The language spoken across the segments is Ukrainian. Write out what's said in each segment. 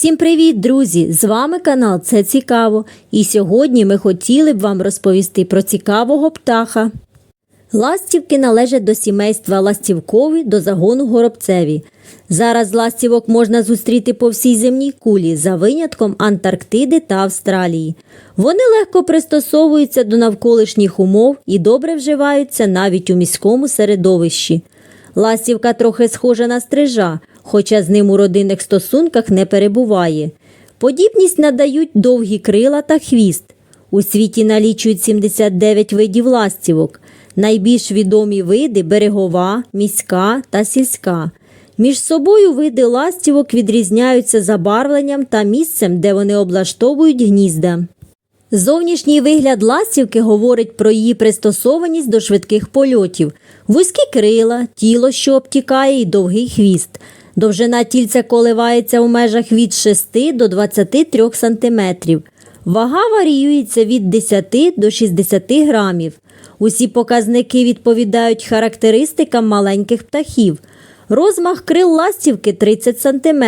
Всім привіт, друзі! З вами канал Це Цікаво. І сьогодні ми хотіли б вам розповісти про цікавого птаха. Ластівки належать до сімейства ластівкові до загону горобцеві. Зараз ластівок можна зустріти по всій земній кулі за винятком Антарктиди та Австралії. Вони легко пристосовуються до навколишніх умов і добре вживаються навіть у міському середовищі. Ластівка трохи схожа на стрижа, хоча з ним у родинних стосунках не перебуває. Подібність надають довгі крила та хвіст. У світі налічують 79 видів ластівок. Найбільш відомі види берегова, міська та сільська. Між собою види ластівок відрізняються забарвленням та місцем, де вони облаштовують гнізда. Зовнішній вигляд ластівки говорить про її пристосованість до швидких польотів, вузькі крила, тіло, що обтікає, і довгий хвіст. Довжина тільця коливається у межах від 6 до 23 см. Вага варіюється від 10 до 60 грамів. Усі показники відповідають характеристикам маленьких птахів. Розмах крил ластівки 30 см.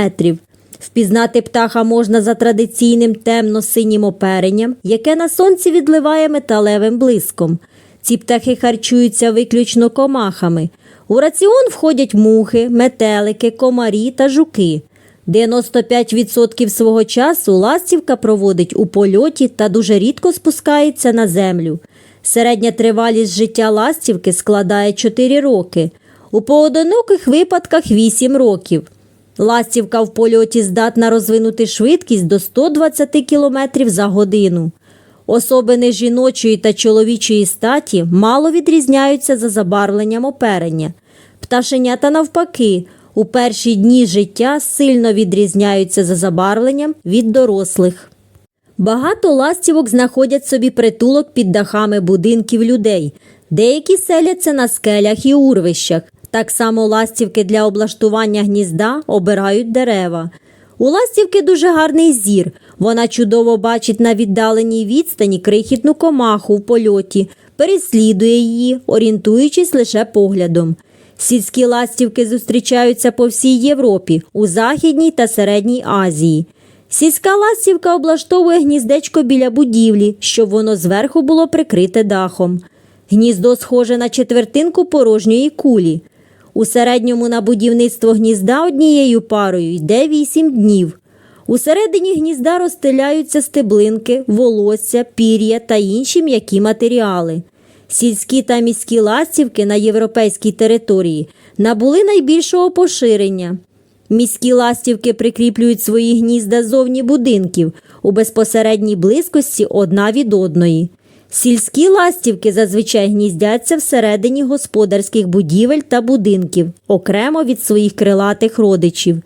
Впізнати птаха можна за традиційним темно-синім оперенням, яке на сонці відливає металевим блиском. Ці птахи харчуються виключно комахами. У раціон входять мухи, метелики, комарі та жуки. 95% свого часу ластівка проводить у польоті та дуже рідко спускається на землю. Середня тривалість життя ластівки складає 4 роки, у поодиноких випадках 8 років. Ластівка в польоті здатна розвинути швидкість до 120 км за годину. Особини жіночої та чоловічої статі мало відрізняються за забарвленням оперення. Пташенята навпаки, у перші дні життя сильно відрізняються за забарвленням від дорослих. Багато ластівок знаходять собі притулок під дахами будинків людей. Деякі селяться на скелях і урвищах. Так само ластівки для облаштування гнізда обирають дерева. У ластівки дуже гарний зір. Вона чудово бачить на віддаленій відстані крихітну комаху в польоті, переслідує її, орієнтуючись лише поглядом. Сільські ластівки зустрічаються по всій Європі, у Західній та Середній Азії. Сільська ластівка облаштовує гніздечко біля будівлі, щоб воно зверху було прикрите дахом. Гніздо схоже на четвертинку порожньої кулі. У середньому на будівництво гнізда однією парою йде 8 днів. У середині гнізда розстеляються стеблинки, волосся, пір'я та інші м'які матеріали. Сільські та міські ластівки на європейській території набули найбільшого поширення. Міські ластівки прикріплюють свої гнізда зовні будинків у безпосередній близькості одна від одної. Сільські ластівки зазвичай гніздяться всередині господарських будівель та будинків, окремо від своїх крилатих родичів.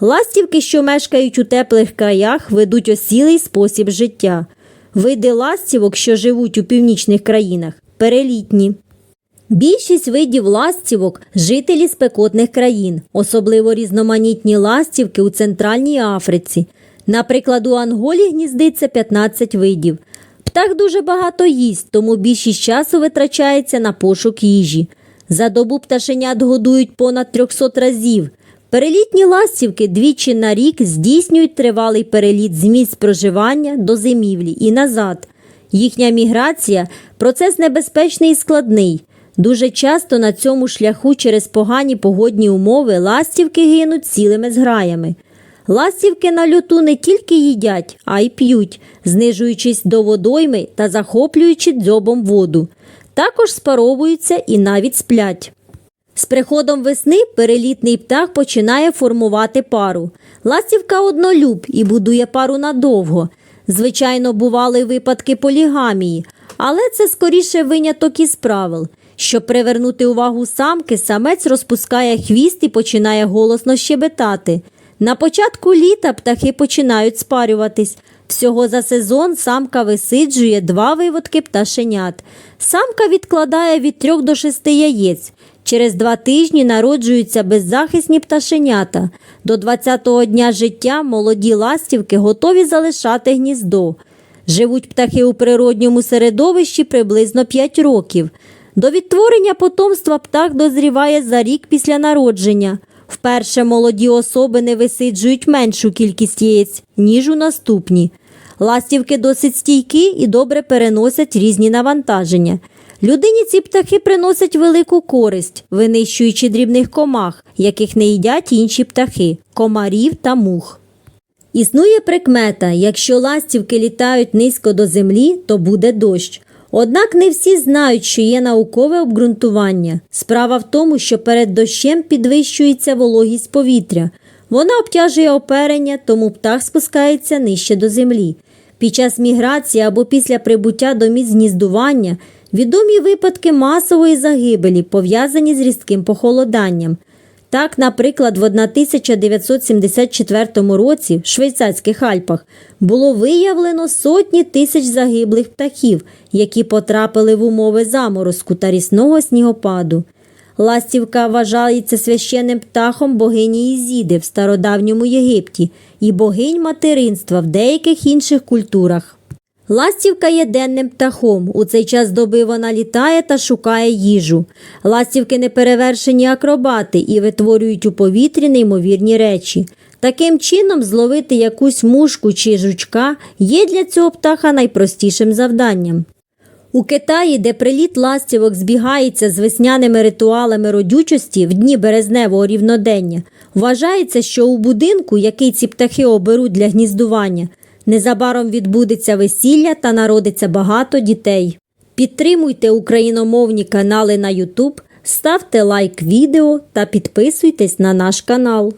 Ластівки, що мешкають у теплих краях, ведуть осілий спосіб життя. Види ластівок, що живуть у північних країнах, перелітні. Більшість видів ластівок жителі спекотних країн, особливо різноманітні ластівки у Центральній Африці. Наприклад, у Анголі гніздиться 15 видів. Птах дуже багато їсть, тому більшість часу витрачається на пошук їжі. За добу пташенят годують понад 300 разів. Перелітні ластівки двічі на рік здійснюють тривалий переліт з місць проживання до зимівлі і назад. Їхня міграція процес небезпечний і складний. Дуже часто на цьому шляху через погані погодні умови ластівки гинуть цілими зграями. Ластівки на льоту не тільки їдять, а й п'ють, знижуючись до водойми та захоплюючи дзьобом воду. Також спаровуються і навіть сплять. З приходом весни перелітний птах починає формувати пару. Ластівка однолюб і будує пару надовго. Звичайно, бували випадки полігамії, але це скоріше виняток із правил. Щоб привернути увагу самки, самець розпускає хвіст і починає голосно щебетати. На початку літа птахи починають спарюватись. Всього за сезон самка висиджує два виводки пташенят. Самка відкладає від трьох до шести яєць. Через два тижні народжуються беззахисні пташенята. До 20-го дня життя молоді ластівки готові залишати гніздо. Живуть птахи у природньому середовищі приблизно 5 років. До відтворення потомства птах дозріває за рік після народження. Вперше молоді особи не висиджують меншу кількість яєць, ніж у наступні. Ластівки досить стійкі і добре переносять різні навантаження. Людині ці птахи приносять велику користь, винищуючи дрібних комах, яких не їдять інші птахи комарів та мух. Існує прикмета: якщо ластівки літають низько до землі, то буде дощ. Однак не всі знають, що є наукове обґрунтування. Справа в тому, що перед дощем підвищується вологість повітря. Вона обтяжує оперення, тому птах спускається нижче до землі. Під час міграції або після прибуття до місць гніздування відомі випадки масової загибелі, пов'язані з різким похолоданням. Так, наприклад, в 1974 році в швейцарських Альпах було виявлено сотні тисяч загиблих птахів, які потрапили в умови заморозку та рісного снігопаду. Ластівка вважається священним птахом богині Ізіди в стародавньому Єгипті і богинь материнства в деяких інших культурах. Ластівка є денним птахом. У цей час доби вона літає та шукає їжу. Ластівки неперевершені акробати і витворюють у повітрі неймовірні речі. Таким чином, зловити якусь мушку чи жучка є для цього птаха найпростішим завданням. У Китаї, де приліт ластівок збігається з весняними ритуалами родючості в дні березневого рівнодення, вважається, що у будинку, який ці птахи оберуть для гніздування, незабаром відбудеться весілля та народиться багато дітей. Підтримуйте україномовні канали на YouTube, ставте лайк відео та підписуйтесь на наш канал.